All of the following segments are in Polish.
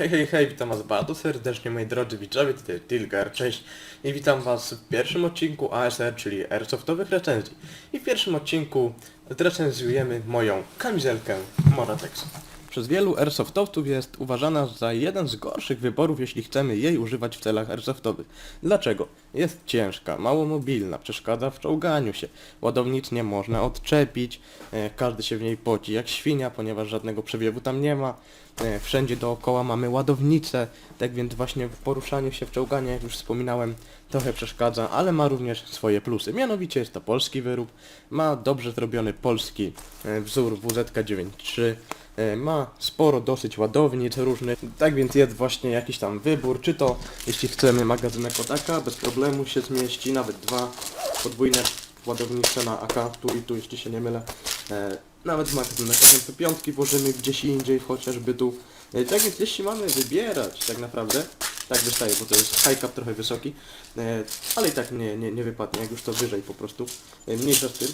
Hej, hej, hej, witam was bardzo serdecznie moi drodzy widzowie, tutaj Tilgar, cześć i witam was w pierwszym odcinku ASR, czyli Airsoftowych recenzji. I w pierwszym odcinku zrecenzujemy moją kamizelkę Moratex. Przez wielu airsoftowców jest uważana za jeden z gorszych wyborów, jeśli chcemy jej używać w celach airsoftowych. Dlaczego? Jest ciężka, mało mobilna, przeszkadza w czołganiu się, ładownic nie można odczepić, e, każdy się w niej poci jak świnia, ponieważ żadnego przewiewu tam nie ma. E, Wszędzie dookoła mamy ładownice, tak więc właśnie w poruszaniu się w czołganiu, jak już wspominałem, trochę przeszkadza, ale ma również swoje plusy. Mianowicie jest to polski wyrób, ma dobrze zrobiony polski e, wzór WZK93, e, ma sporo dosyć ładownic różnych, tak więc jest właśnie jakiś tam wybór, czy to jeśli chcemy magazynek od AK, bez problemu się zmieści, nawet dwa podwójne ładownice na AK, tu i tu, jeśli się nie mylę. E, nawet magazynek MP5 włożymy gdzieś indziej, chociażby tu. E, tak więc jeśli mamy wybierać tak naprawdę, tak wystaje, bo to jest high cap trochę wysoki, e, ale i tak nie, nie, nie wypadnie, jak już to wyżej po prostu. E, mniejsza z tym.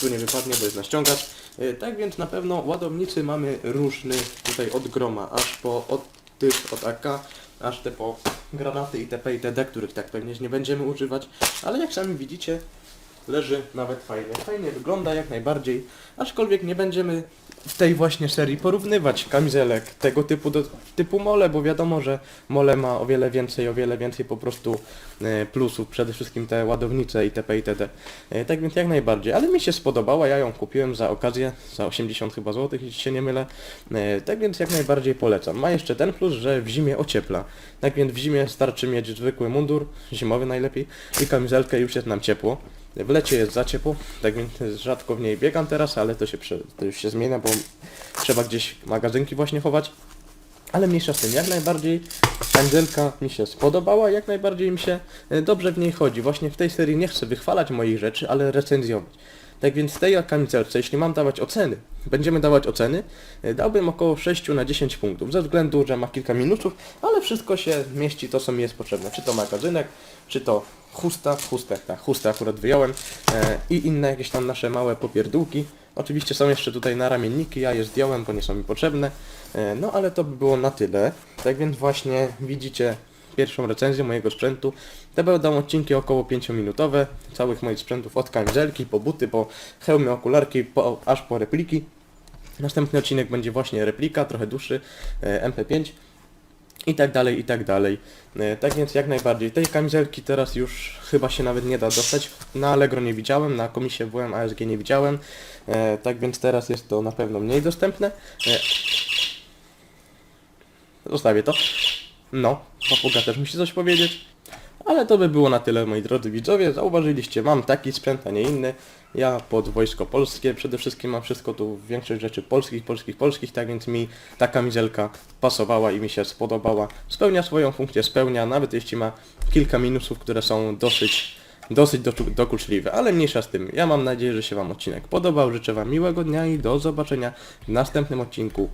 Tu nie wypadnie, bo jest na ściągacz. E, Tak więc na pewno ładownicy mamy różnych tutaj od groma, aż po od tych od AK, aż te po granaty itp. itd., których tak pewnie nie będziemy używać, ale jak sami widzicie, leży nawet fajnie. Fajnie wygląda jak najbardziej, aczkolwiek nie będziemy w tej właśnie serii porównywać kamizelek tego typu do typu mole, bo wiadomo, że mole ma o wiele więcej, o wiele więcej po prostu e, plusów, przede wszystkim te ładownice itp. itd. E, Tak więc jak najbardziej, ale mi się spodobała, ja ją kupiłem za okazję, za 80 chyba złotych, jeśli się nie mylę, E, tak więc jak najbardziej polecam. Ma jeszcze ten plus, że w zimie ociepla, tak więc w zimie starczy mieć zwykły mundur, zimowy najlepiej i kamizelkę już jest nam ciepło. W lecie jest za ciepło, tak więc rzadko w niej biegam teraz, ale to się, prze, to już się zmienia, bo trzeba gdzieś magazynki właśnie chować. Ale mniejsza z tym, jak najbardziej kamizelka mi się spodobała, jak najbardziej mi się e, dobrze w niej chodzi. Właśnie w tej serii nie chcę wychwalać moich rzeczy, ale recenzjować. Tak więc w tej kamizelce, jeśli mam dawać oceny, będziemy dawać oceny, e, dałbym około 6 na 10 punktów, ze względu, że ma kilka minusów, ale wszystko się mieści to, co mi jest potrzebne. Czy to magazynek, czy to chusta, chustę, tak, chustę akurat wyjąłem e, i inne jakieś tam nasze małe popierdółki. Oczywiście są jeszcze tutaj na ramienniki, ja je zdjąłem, bo nie są mi potrzebne. E, No ale to by było na tyle. Tak więc właśnie widzicie pierwszą recenzję mojego sprzętu. Te będą odcinki około 5-minutowe, całych moich sprzętów od kamizelki, po buty, po hełmy, okularki, po, aż po repliki. Następny odcinek będzie właśnie replika, trochę dłuższy, e, MP5 i tak dalej, i tak dalej. E, Tak więc jak najbardziej. Tej kamizelki teraz już chyba się nawet nie da dostać. Na Allegro nie widziałem, na komisie WM ASG nie widziałem. E, Tak więc teraz jest to na pewno mniej dostępne. Zostawię to. No, papuga też musi coś powiedzieć. Ale to by było na tyle, moi drodzy widzowie. Zauważyliście, mam taki sprzęt, a nie inny. Ja pod wojsko polskie przede wszystkim mam wszystko tu, większość rzeczy polskich, polskich, polskich, tak więc mi ta kamizelka pasowała i mi się spodobała. Spełnia swoją funkcję, spełnia, nawet jeśli ma kilka minusów, które są dosyć, dosyć dokuczliwe, ale mniejsza z tym. Ja mam nadzieję, że się Wam odcinek podobał. Życzę Wam miłego dnia i do zobaczenia w następnym odcinku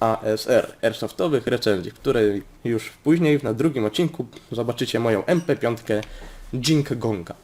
ASR, Airsoftowych recenzji, w której już później na drugim odcinku zobaczycie moją MP5 Jink Gonga.